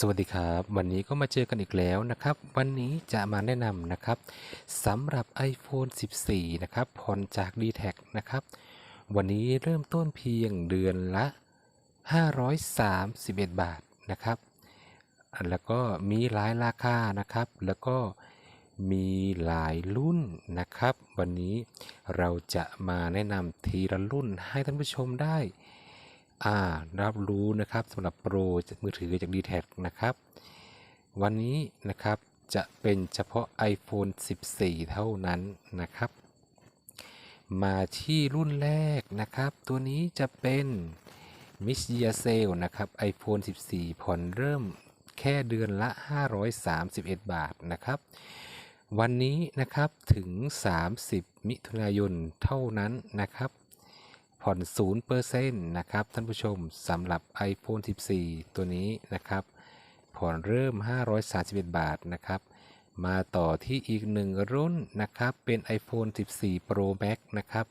สวัสดีครับ วันนี้ก็มาเจอกันอีกแล้วนะครับ วันนี้จะมาแนะนำนะครับสำหรับ iPhone 14 นะครับผ่อนจาก d t แทนะครับ วันนี้เริ่มต้นเพียงเดือนละ 531 บาทนะครับ แล้วก็มีหลายราคานะครับ แล้วก็มีหลายรุ่นนะครับ วันนี้เราจะมาแนะนำทีละรุ่นให้ท่านผู้ชมได้ อ่ารับรู้นะครับสำหรับโปรจากมือถือจาก d t แทนะครับ วันนี้นะครับจะเป็นเฉพาะ iPhone 14 เท่านั้นนะครับ มาที่รุ่นแรกนะครับ ตัวนี้จะเป็น m i s y a s a l นะครับ iPhone 14 ผ่อนเริ่มแค่เดือนละ 531 บาทนะครับ วันนี้นะครับถึง 30 มิถุนายนเท่านั้นนะครับ ผ่อน0%นะครับท่านผู้ชมสำหรับ iPhone 14 ตัวนี้นะครับ ผ่อนเริ่ม 531 บาทนะครับ มาต่อที่อีกหนึ่งรุ่นนะครับ เป็น iPhone 14 Pro Max นะครับ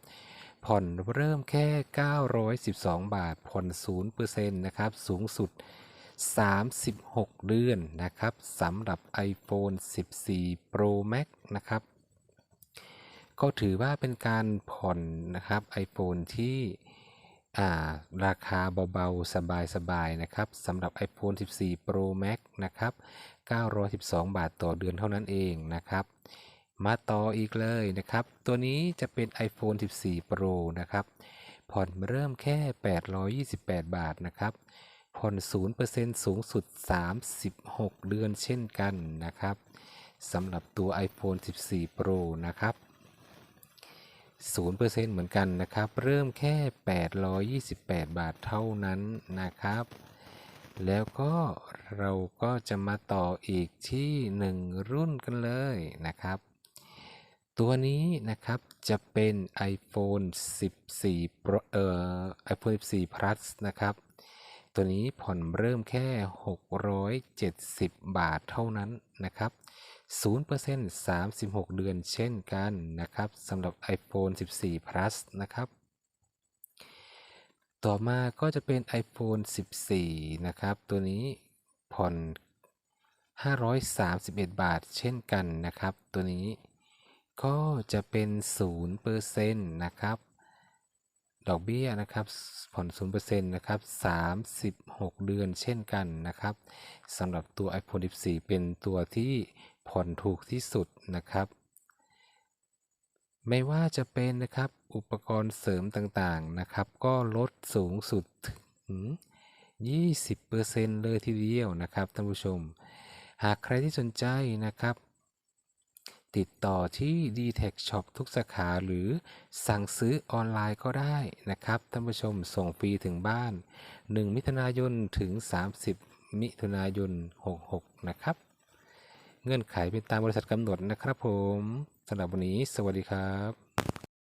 ผ่อนเริ่มแค่ 912 บาท ผ่อน0%นะครับ สูงสุด 36 เดือนนะครับสำหรับ iPhone 14 Pro Max นะครับ ก็ถือว่าเป็นการผ่อนนะครับ iPhone ที่าราคาเบาๆ สบายๆ นะครับสำหรับ iPhone 14 Pro Max นะครับ 912 บาทต่อเดือนเท่านั้นเองนะครับ มาต่ออีกเลยนะครับ ตัวนี้จะเป็น iPhone 14 Pro นะครับ ผ่อนเริ่มแค่ 828 บาทนะครับ ผ่อน 0%สูงสุด 36 เดือนเช่นกันนะครับสำหรับตัว iPhone 14 Pro นะครับ 0%เหมือนกันนะครับ เริ่มแค่ 828 บาทเท่านั้นนะครับ แล้วก็เราก็จะมาต่ออีกที่ 1 รุ่นกันเลยนะครับ ตัวนี้นะครับจะเป็น iPhone 14 Pro เอ่อ iPhone 14 Plus นะครับ ตัวนี้ผ่อนเริ่มแค่ 670 บาทเท่านั้นนะครับ 0% 36 เดือนเช่นกันนะครับสำหรับ iPhone 14 Plus นะครับ ต่อมาก็จะเป็น iPhone 14 นะครับ ตัวนี้ผ่อน 531 บาทเช่นกันนะครับ ตัวนี้ก็จะเป็น 0%นะครับ ดอกเบี้ยนะครับผ่อน0%นะครับ36 เดือนเช่นกันนะครับสำหรับตัว iPhone 14 เป็นตัวที่ผ่อนถูกที่สุดนะครับ ไม่ว่าจะเป็นนะครับอุปกรณ์เสริมต่างๆนะครับ ก็ลดสูงสุดถึง 20%เลยทีเดียวนะครับท่านผู้ชม หากใครที่สนใจนะครับ ติดต่อที่ d t e c Shop ทุกสาขาหรือสั่งซื้อออนไลน์ก็ได้นะครับท่านผู้ชมส่งฟรีถึงบ้าน 1 มิถุนายนถึง 30 มิถุนายน 66 นะครับ เงื่อนไขเป็นตามบริษัทกำหนดนะครับผมสำหรับวันนี้ สวัสดีครับ